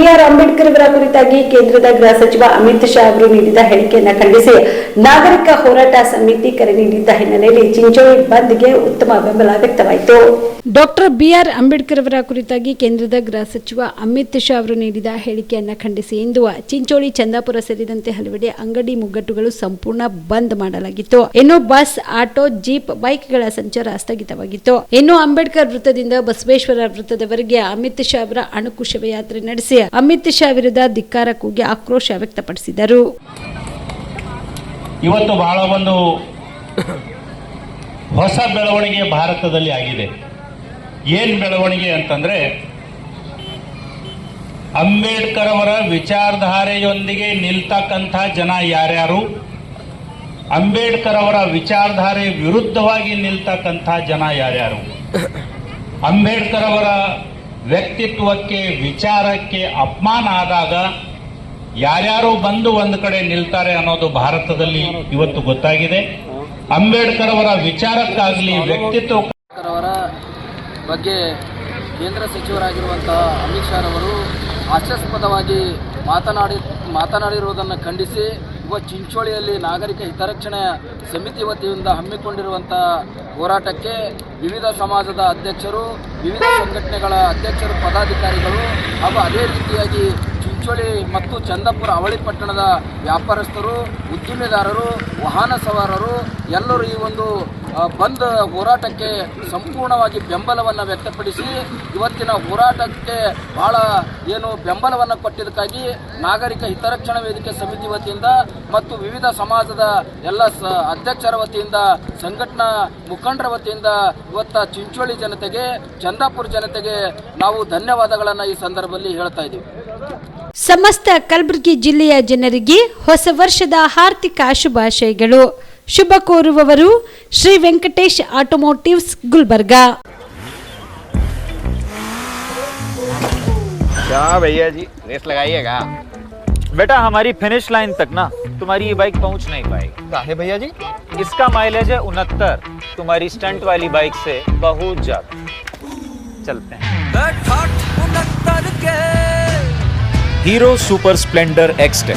B R Ambedkar ಅವರ ಕುರಿತಾಗಿ ಕೇಂದ್ರದ ಗೃಹ ಸಚಿವ ಅಮಿತ್ ಶಾ ಅವರು ನೀಡಿದ ಹೇಳಿಕೆಯನ್ನು ಖಂಡಿಸಿ, ನಾಗರಿಕ ಹೋರಾಟ ಸಮಿತಿ ಕರೆ ನೀಡಿದ್ದ ಹಿನ್ನೆಲೆಯಲ್ಲಿ ಚಿಂಚೋಳಿ ಬಂದ್ಗೆ ಉತ್ತಮ ಬೆಂಬಲ ವ್ಯಕ್ತವಾಯಿತು. ಡಾಕ್ಟರ್ ಬಿಆರ್ ಅಂಬೇಡ್ಕರ್ ಅವರ ಕುರಿತಾಗಿ ಕೇಂದ್ರದ ಗೃಹ ಸಚಿವ ಅಮಿತ್ ಶಾ ಅವರು ನೀಡಿದ ಹೇಳಿಕೆಯನ್ನು ಖಂಡಿಸಿ, ಇಂದು ಚಿಂಚೋಳಿ ಚಂದಾಪುರ ಸೇರಿದಂತೆ ಹಲವೆಡೆ ಅಂಗಡಿ ಮುಗ್ಗಟ್ಟುಗಳು ಸಂಪೂರ್ಣ ಬಂದ್ ಮಾಡಲಾಗಿತ್ತು. ಇನ್ನು ಬಸ್, ಆಟೋ, ಜೀಪ್, ಬೈಕ್ಗಳ ಸಂಚಾರ ಸ್ಥಗಿತವಾಗಿತ್ತು. ಇನ್ನು ಅಂಬೇಡ್ಕರ್ ವೃತ್ತದಿಂದ ಬಸವೇಶ್ವರ ವೃತ್ತದವರೆಗೆ ಅಮಿತ್ ಶಾ ಅವರ ಅಣುಕುಶವ ಯಾತ್ರೆ ನಡೆಸಿ ಅಮಿತ್ ಶಾ ವಿರುದ್ಧ ಧಿಕ್ಕಾರ ಕೂಗಿ ಆಕ್ರೋಶ ವ್ಯಕ್ತಪಡಿಸಿದರು. ಇವತ್ತು ಬಹಳ ಒಂದು ಹೊಸ ಬೆಳವಣಿಗೆ ಭಾರತದಲ್ಲಿ ಆಗಿದೆ. ಏನ್ ಬೆಳವಣಿಗೆ ಅಂತಂದ್ರೆ ಅಂಬೇಡ್ಕರ್ ಅವರ ವಿಚಾರಧಾರೆಯೊಂದಿಗೆ ನಿಲ್ತಕ್ಕಂಥ ಜನ ಯಾರ್ಯಾರು? ಅಂಬೇಡ್ಕರ್ ಅವರ ವಿಚಾರಧಾರೆ ವಿರುದ್ಧವಾಗಿ ನಿಲ್ತಕ್ಕಂಥ ಜನ ಯಾರ್ಯಾರು? ಅಂಬೇಡ್ಕರ್ ಅವರ ವ್ಯಕ್ತಿತ್ವಕ್ಕೆ, ವಿಚಾರಕ್ಕೆ ಅಪಮಾನ ಆದಾಗ ಯಾರ್ಯಾರು ಬಂದು ಒಂದು ಕಡೆ ನಿಲ್ತಾರೆ ಅನ್ನೋದು ಭಾರತದಲ್ಲಿ ಇವತ್ತು ಗೊತ್ತಾಗಿದೆ. ಅಂಬೇಡ್ಕರ್ ಅವರ ವಿಚಾರಕ್ಕಾಗಲಿ, ವ್ಯಕ್ತಿತ್ವ ಅವರ ಬಗ್ಗೆ ಕೇಂದ್ರ ಸಚಿವರಾಗಿರುವಂತಹ ಅಮಿತ್ ಶಾ ಅವರು ಹಾಸ್ಯಾಸ್ಪದವಾಗಿ ಮಾತನಾಡಿ, ಮಾತನಾಡಿರುವುದನ್ನು ಖಂಡಿಸಿ ಚಿಂಚೋಳಿಯಲ್ಲಿ ನಾಗರಿಕ ಹಿತರಕ್ಷಣೆ ಸಮಿತಿ ವತಿಯಿಂದ ಹಮ್ಮಿಕೊಂಡಿರುವಂಥ ಹೋರಾಟಕ್ಕೆ ವಿವಿಧ ಸಮಾಜದ ಅಧ್ಯಕ್ಷರು, ವಿವಿಧ ಸಂಘಟನೆಗಳ ಅಧ್ಯಕ್ಷರು, ಪದಾಧಿಕಾರಿಗಳು ಹಾಗೂ ಅದೇ ರೀತಿಯಾಗಿ ಚಿಂಚೋಳಿ ಮತ್ತು ಚಂದಾಪುರ ಅವಳಿ ಪಟ್ಟಣದ ವ್ಯಾಪಾರಸ್ಥರು, ಉದ್ದಿಮೆದಾರರು, ವಾಹನ ಸವಾರರು, ಎಲ್ಲರೂ ಈ ಒಂದು ಬಂದ್ ಹೋರಾಟಕ್ಕೆ ಸಂಪೂರ್ಣವಾಗಿ ಬೆಂಬಲವನ್ನು ವ್ಯಕ್ತಪಡಿಸಿ, ಇವತ್ತಿನ ಹೋರಾಟಕ್ಕೆ ಬಹಳ ಏನು ಬೆಂಬಲವನ್ನು ಕೊಟ್ಟಿದ್ದಕ್ಕಾಗಿ ನಾಗರಿಕ ಹಿತರಕ್ಷಣಾ ವೇದಿಕೆ ಸಮಿತಿ ವತಿಯಿಂದ ಮತ್ತು ವಿವಿಧ ಸಮಾಜದ ಎಲ್ಲ ಸ, ಅಧ್ಯಕ್ಷರ ವತಿಯಿಂದ, ಸಂಘಟನಾ ಮುಖಂಡರ ವತಿಯಿಂದ ಇವತ್ತ ಚಿಂಚೋಳಿ ಜನತೆಗೆ, ಚಂದಾಪುರ ಜನತೆಗೆ ನಾವು ಧನ್ಯವಾದಗಳನ್ನು ಈ ಸಂದರ್ಭದಲ್ಲಿ ಹೇಳ್ತಾ ಇದ್ದೀವಿ. ಸಮಸ್ತ ಕಲಬುರಗಿ ಜಿಲ್ಲೆಯ ಜನರಿಗೆ ಹೊಸ ವರ್ಷದ ಹಾರ್ದಿಕ ಶುಭಾಶಯಗಳು ಶುಭ ಕೋರುವವರು ಶ್ರೀ ವೆಂಕಟೇಶ್ ಆಟೋಮೋಟಿವ್ಸ್ ಗುಲ್ಬರ್ಗಾ क्या भैया जी रेस लगाइएगा बेटा हमारी फिनिश लाइन तक ना तुम्हारी ये बाइक पहुंच नहीं पाएगी काहे भैया जी इसका माइलेज है उनहत्तर तुम्हारी स्टंट वाली बाइक से बहुत ज्यादा चलते हैं हीरो सुपर स्प्लेंडर एक्सटेक